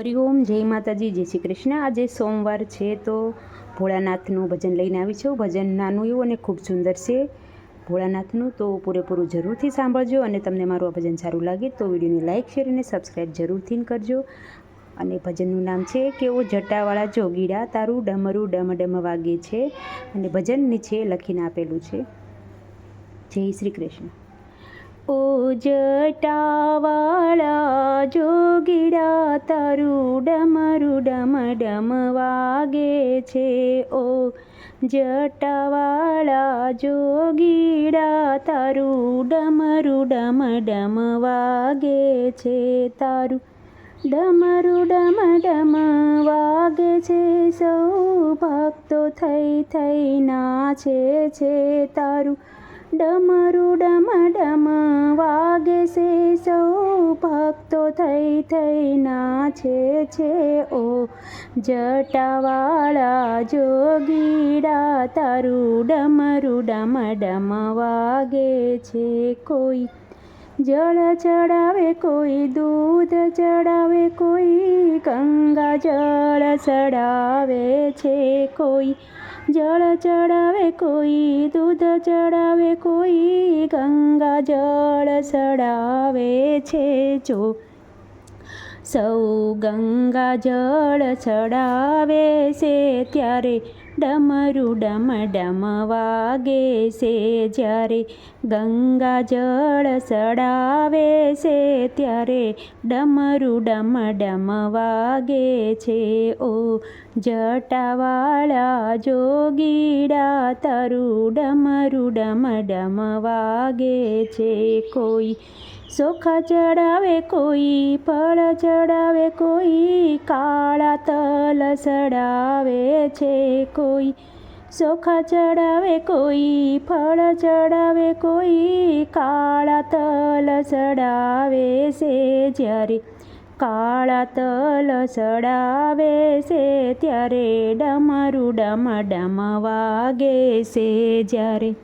હરિઓમ જય માતાજી, જય શ્રી કૃષ્ણ. આજે સોમવાર છે તો ભોળાનાથનું ભજન લઈને આવી છું. ભજન નાનું એવું અને ખૂબ સુંદર છે ભોળાનાથનું, તો પૂરેપૂરું જરૂરથી સાંભળજો અને તમને મારું આ ભજન સારું લાગે તો વિડીયોને લાઇક, શેર અને સબસ્ક્રાઈબ જરૂરથી કરજો. અને ભજનનું નામ છે કે ઓ જટાવાળા જોગીડા, તારું ડમરું ડમ ડમ વાગે છે. અને ભજન નીચે લખીને આપેલું છે. જય શ્રી કૃષ્ણ. ઓ જટાવાળા જોગીડા તારું ડમરું ડમ વાગે છે ઓ જટાવાળા જોગીડા તારું ડમરું ડમ ડમ વાગે છે તારું ડમરું ડમ ડમ વાગે છે સૌ ભક્તો થઈ થઈ નાચે છે તારું ડમરું ડમ ડમ વાગે છે સૌ ભક્તો થઈ થઈ નાચે છે ઓ. જટાવાળા જોગીડા તારું ડમરુ ડમ ડમ વાગે છે કોઈ. જળ ચડાવે કોઈ, દૂધ ચડાવે કોઈ, ગંગા જળ ચડાવે છે કોઈ. જળ ચડાવે કોઈ, દૂધ ચડાવે કોઈ, ગંગા જળ ચડાવે છે જો. સૌ ગંગા જળ ચડાવે છે ત્યારે ડમરું ડમ ડમ વાગે છે જ્યારે ગંગા જળ ચડાવે છે ત્યારે ડમરું ડમ ડમ વાગે છે. ઓ જટાવાળા જોગીડા, તારું ડમરું ડમ ડમ વાગે છે. કોઈ સોખા ચડાવે, કોઈ ફળ ચડાવે, કોઈ કાળા તલ ચડાવે છે. કોઈ સોખા ચડાવે કોઈ, ફળ ચડાવે કોઈ, કાળા તલ ચડાવે છે જ્યારે. કાળા તલ ચડાવે છે ત્યારે ડમરું ડમ ડમ વાગે છે જ્યારે.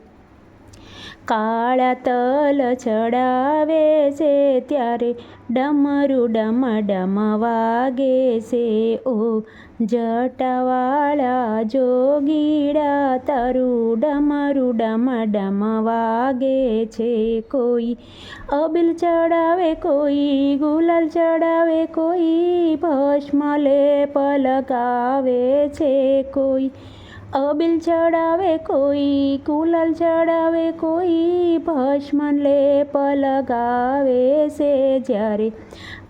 કાળા તલ ચડાવે છે ત્યારે ડમરું ડમ ડમ વાગે છે. ઓ જટાવાળા જોગીડા, તારું ડમરું ડમ ડમ વાગે છે. કોઈ અબિલ ચડાવે, કોઈ ગુલાલ ચડાવે, કોઈ ભસ્મ લેપ લગાવે છે. કોઈ અબિલ ચડાવે કોઈ, કુલલ ચડાવે કોઈ, ભસ્મન લેપ લગાવે છે જ્યારે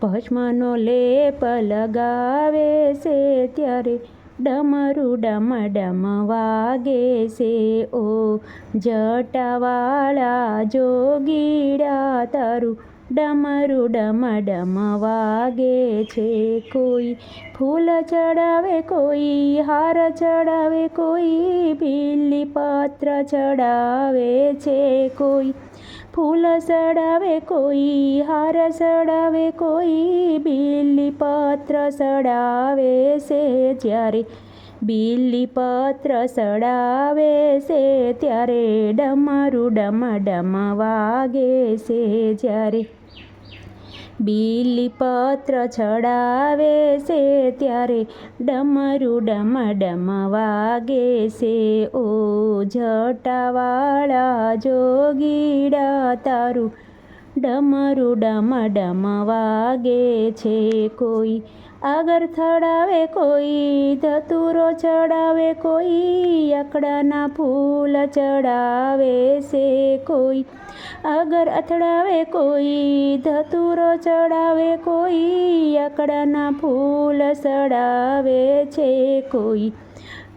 ભસ્મનો લેપ લગાવે છે ત્યારે. ડમરું ડમ ડમ વાગે છે ઓ જટાવાળા જોગીડા તારું. ડમરું ડમ ડમ વાગે છે કોઈ. ફૂલ ચડાવે કોઈ, હાર ચડાવે કોઈ બિલ્લી પત્ર ચડાવે છે કોઈ. ફૂલ ચડાવે કોઈ, હાર ચડાવે કોઈ બિલ્લી પત્ર ચડાવે છે જ્યારે બીલી પત્ર ચડાવે છે ત્યારે ડમરું ડમ ડમ વાગે છે જ્યારે. બીલી પત્ર ચડાવે છે ત્યારે ડમરું ડમ ડમ વાગે છે. ઓ જટાવાળા જોગીડા, તારું ડમરું ડમ ડમ વાગે છે. કોઈ આગળ ચડાવે કોઈ ધતુરો ચડાવે કોઈ આકડાના ફૂલ ચડાવે છે કોઈ. આગળ અથડાવે કોઈ, ધતુરો ચડાવે કોઈ આકડાના ફૂલ ચડાવે છે કોઈ.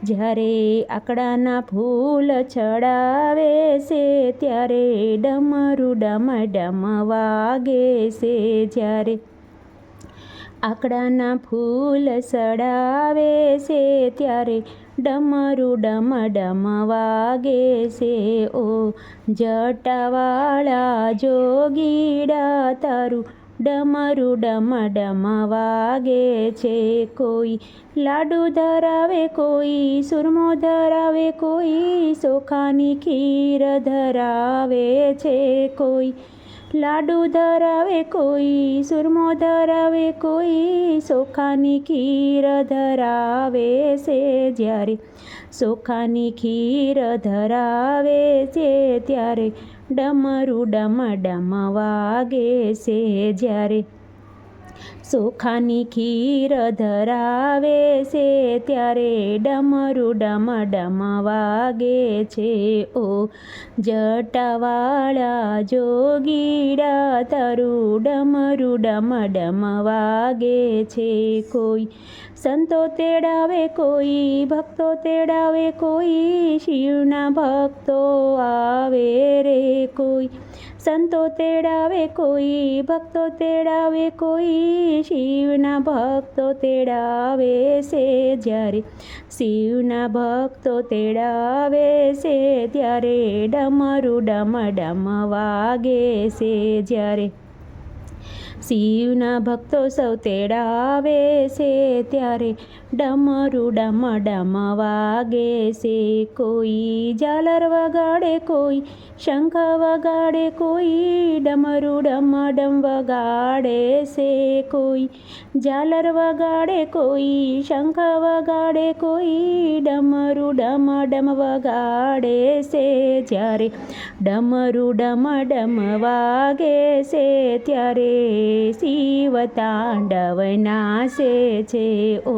જ્યારે આકડાના ફૂલ ચડાવે છે, ત્યારે ડમરું ડમ ડમ વાગે છે જ્યારે આકડાના ફૂલ ચડાવે છે ત્યારે ડમરું ડમ ડમ વાગે છે. ઓ જટાવાળા જોગીડા, તારું ડમરું ડમ ડમ વાગે છે. કોઈ લાડુ ધરાવે, કોઈ સુરમો ધરાવે, કોઈ ચોખાની ખીર ધરાવે છે. કોઈ લાડુ ધરાવે કોઈ, સુરમો ધરાવે કોઈ, સોખાની ખીર ધરાવે છે જ્યારે. સોખાની ખીર ધરાવે છે ત્યારે ડમરું ડમ ડમ વાગે છે જ્યારે. ચોખાની ખીર ધરાવે છે ત્યારે ડમરુ ડમ ડમ વાગે છે. ઓ જટાવાળા જોગીડા, તરુ ડમરુ ડમ ડમ વાગે છે. કોઈ સંતો તેડાવે કોઈ, ભક્તો તેડાવે કોઈ, શિવના ભક્તો આવે રે કોઈ. સંતો તેડાવે કોઈ, ભક્તો તેડાવે કોઈ, શિવના ભક્તો તેડાવે છે જ્યારે. શિવના ભક્તો તેડાવે છે ત્યારે ડમરું ડમ ડમ વાગે છે જ્યારે. શિવના ભક્તો સૌ તેડાવે છે ત્યારે ડમરું ડમ ડમ વાગે છે. કોઈ ઝાલર વગાડે, કોઈ શંખ વગાડે, કોઈ ડમરું ડમ ડમ વગાડે છે. કોઈ ઝાલર વગાડે, કોઈ શંખ વગાડે, કોઈ ડમરું ડમ ડમ વગાડે છે. જ્યારે ડમરું ડમ ડમ વાગે છે, ત્યારે શિવ તાંડવ નાશે છે. ઓ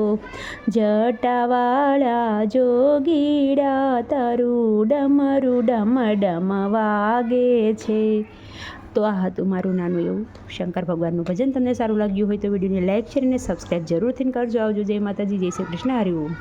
જટાવાળા જોગીડા તારું ડમરું ડમ વાગે છે. તો આ હતું મારું નાનું એવું શંકર ભગવાનનું ભજન. તમને સારું લાગ્યું હોય તો વિડીયોને લાઇક શેર અને સબસ્ક્રાઈબ જરૂરથી કરજો. આવજો જય માતાજી, જય શ્રી કૃષ્ણ. હરિ ઓમ.